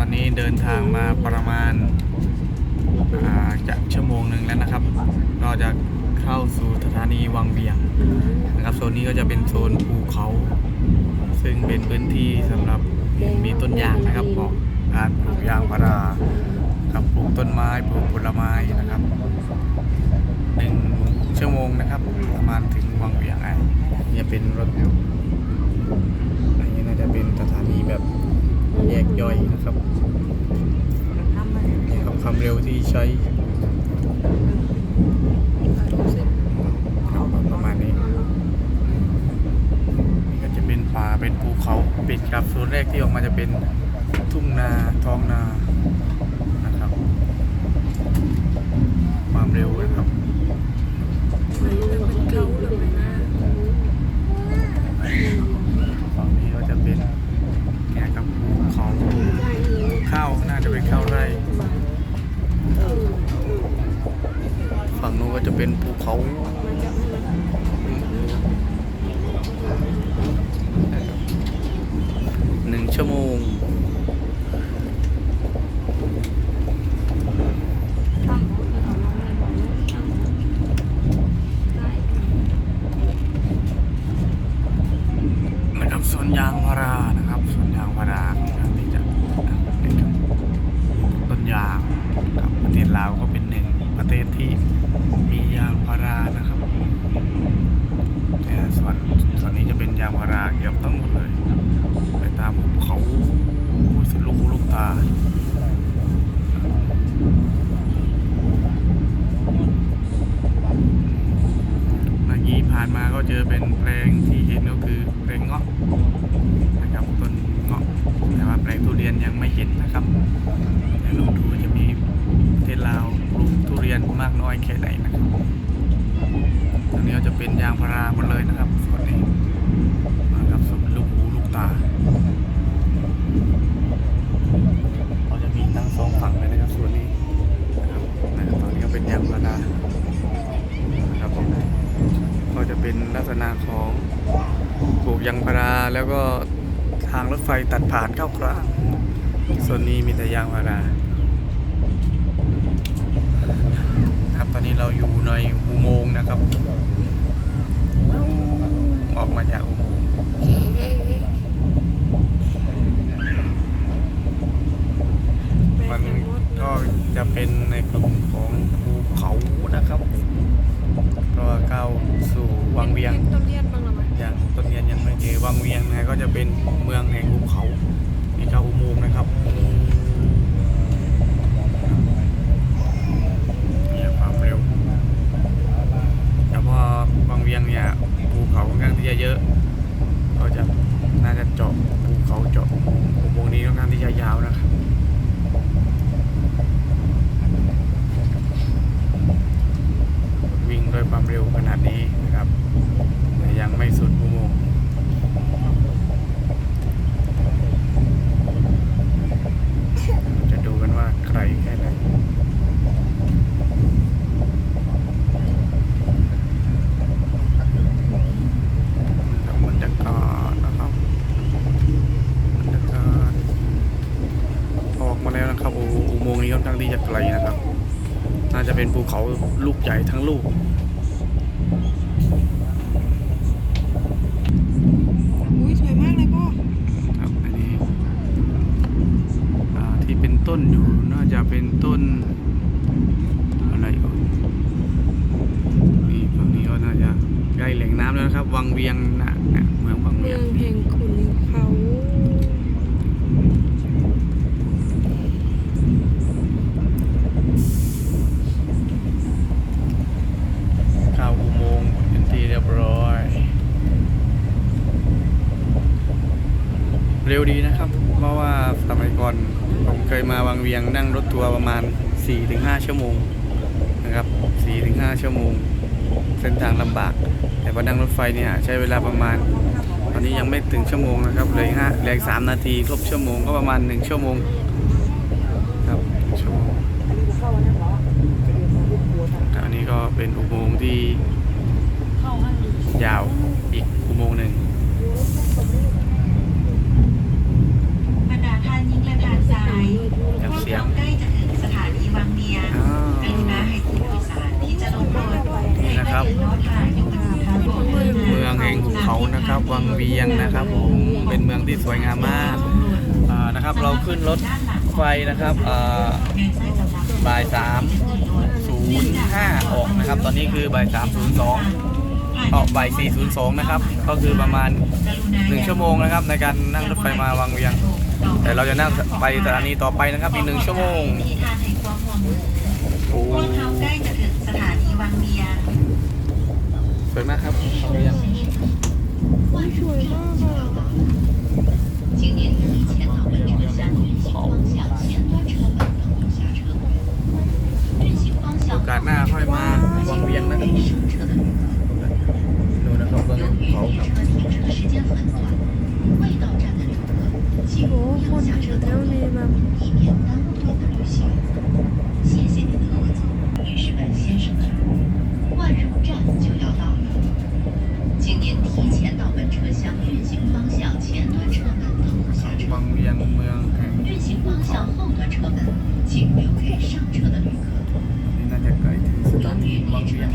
ตอนนี้เดินทางมาประมาณาจะชั่วโมงหนึ่งแล้วนะครับก็จะเข้าสู่สถานีวังเวียงนะครับโซนนี้ก็จะเป็นโซนภูเขา ซึ่งเป็นพื้นที่สำหรับมีต้นยางนะครับเหมาะการปลูกยางพารากับปลูกต้นไม้ปลูกผลไม้นะครับหนึ่งชั่วโมงนะครับ ประมาณถึงวังเวียงไอ้เนี่ยเป็นรถอันนี้น่าจะเป็นสถานีแบบ แยกย่อยนะครับนี่ครับความเร็วที่ใช้ครับประมาณนี้นี่ก็จะเป็นป่าเป็นภูเขาปิดครับโซนแรกที่ออกมาจะเป็นทุ่งนาท้องนา เป็นภูเขา เทศที่มียางพารานะครับแต่ส่วนส่วนนี้จะเป็นยางพาราเกือบทั้งหมดเลย ไปตามภูเขาสุดลูกลูกตาเมื่อกี้ผ่านมาก็เจอเป็นแปลงที่เห็นก็คือแปลงเงาะนะครับต้นเงาะแต่ว่าแปลงทุเรียนยังไม่เห็นนะครับ นมากน้อยแค่ไหนนะครับตรงนี้จะเป็นยางพาราหมดเลยนะครับส่วนนี้นะครับสมลูกหูลูกตาเราจะมีทั้งสองฝั่งเลยนะครับส่วนนี้นะครับนะครับตอนนี้ก็เป็นยางพารานะครับผมก็จะเป็นลักษณะของปลูกยางพาราแล้วก็ทางรถไฟตัดผ่านเข้ากลางส่วนนี้มีแต่ยางพาราครับ ตอนนี้เราอยู่ในอุโมงค์นะครับออกมาจากอุโมงค์มันก็จะเป็นในกลุ่มของภูเขานะครับก็เข้าสู่วังเวียงต้นเลียนบ้างหรือไม่อย่างต้นเรียนยังไม่เจอวังเวียงนะก็จะเป็นเมืองแห่งภูเขานี่เข้าอุโมงค์นะครับเนี่ยความเร็วแต่พอวังเวียงเนี่ยภูเขาค่อนข้างที่จะเยอะ ก็จะน่าจะเจาะภูเขาเจาะอุโมงค์อุโมงค์นี้ค่อนข้างที่จะยาวนะครับ วิ่งด้วยความเร็วขนาดนี้นะครับ แต่ยังไม่สุดอุโมงค์จะดูกันว่าใครแค่ไหนนะครับบรรยากาศนะครับบรรยากาศออกมาแล้วนะครับโอ้อุโมงค์นี้ค่อนข้าง ที่จะไกลนะครับ น่าจะเป็นภูเขาลูกใหญ่ทั้งลูก อุ้ยสวยมากเลยพ่อ ครับอันนี้อ่าที่เป็นต้นอยู่น่าจะเป็นต้นอะไรเอ่ยนี่ฝั่งนี้ก็น่าจะใกล้แหล่งน้ำแล้วนะครับ วังเวียงนะนะเมืองวังเมืเวียองงแห่งขุนเขา เข้าอุโมงค์เป็นที่เรียบร้อย เดีนะครับ เพราะว่าสมัยก่อนผมเคยมาวังเวียงนั่งรถทัวร์ประมาณ 4-5 ชั่วโมงนะครับ 4-5 ชั่วโมง เส้นทางลำบาก แต่พอนั่งรถไฟเนี่ยใช้เวลาประมาณ ตอนนี้ยังไม่ถึงชั่วโมงนะครับ เลยห้าเหลือสามนาทีครบชั่วโมงก็ประมาณหนึ่งชั่วโมง ครับ เมืองแห่งหุบเขานะครับ วังเวียงนะครับผมเป็นเมืองที่สวยงามมากนะครับ เราขึ้นรถไฟนะครับบ่ายสามศูนย์ห้าออกนะครับ ตอนนี้คือบ่ายสามศูนย์สองออกบ่ายสี่ศูนย์สองนะครับ ก็คือประมาณหนึ่งชั่วโมงนะครับ ในการนั่งรถไฟมาวังเวียง แต่เราจะนั่งไปสถานีต่อไปนะครับอีกหนึ่งชั่วโมงโอ้ วยมากครับเรียนสวยมากอะโอกาสหน้าค่อยมาวังเวียงนะครับ วังเวียนเมืองแห่งเขานี่น่าจะไกลถึงสถานีวังเวียน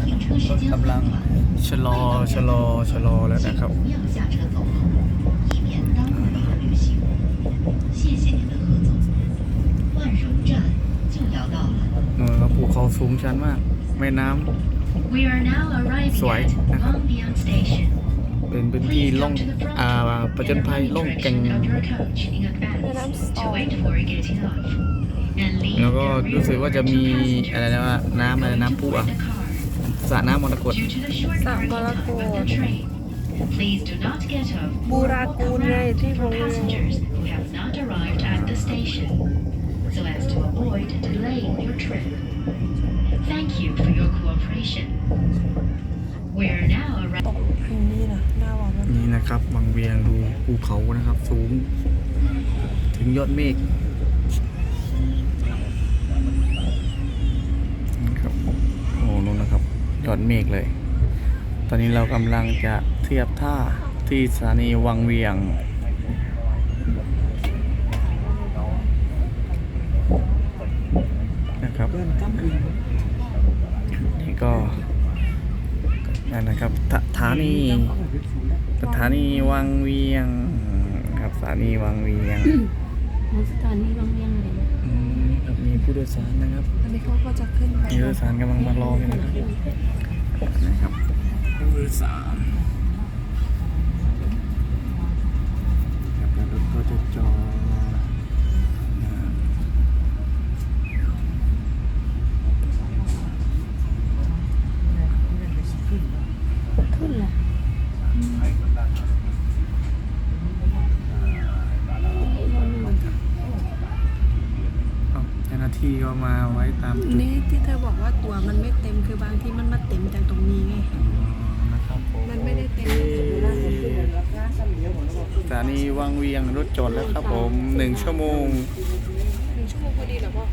รถกำลังชะลอชะลอชะลอแล้วนะครับเออภูเขาสูงชันมากแม่น้ำสวยนะครับ เป็นพื้นที่ Please ล่อง come to the front อ่าประจนภัย in ล่อง the แก่ง direction of your coach in advance to wait for getting off. And leave แล้วก็ the รู้สึก rear ว่าจะ door มี to passengers อะไรนะว่าน้ำอะไร who น้ำ hope พุ to อะ board the car. สระน้ำมรกต Due to the short Sa parking Malakot. time of the train, please do not get off Bu or ra walk cu around này thì for không- passengers who have not arrived at the station, so as to avoid delaying your trip. Thank you for your cooperation. We are now ต arriving. กพินนี่นะหน้าหวานมันนี่นะครับวังเวียงดูภูเขานะครับ สูง ถึงยอดเมฆนะครับโอ้นู่นนะครับยอดเมฆเลย ตอนนี้เรากำลังจะเทียบท่าที่สถานีวังเวียง นะครับนี่ก็นั่นนะครับสถา นี สถานีวังเวียง ครับสถานีวังเวียงสถานีวังเวียงเลยอืมครับมีผู้โดยสารนะครับอันนี้เขาก็จะขึ้นไปมีผู้โดยสารกำลังมารอกันนะครับนะครับผู้โดยสาร ที่ก็มาไว้ตามจุนี่ที่เธอบอกว่าตัวมันไม่เต็มคือบางที่มันมาเต็มจากตรงนี้ไงมมันไม่ได้เต็มสถานีวังเวียงรถจอดแล้วครับผมหนึ่งชั่วโมง หนึ่งชั่วโมงพอดีเหรอพ่อ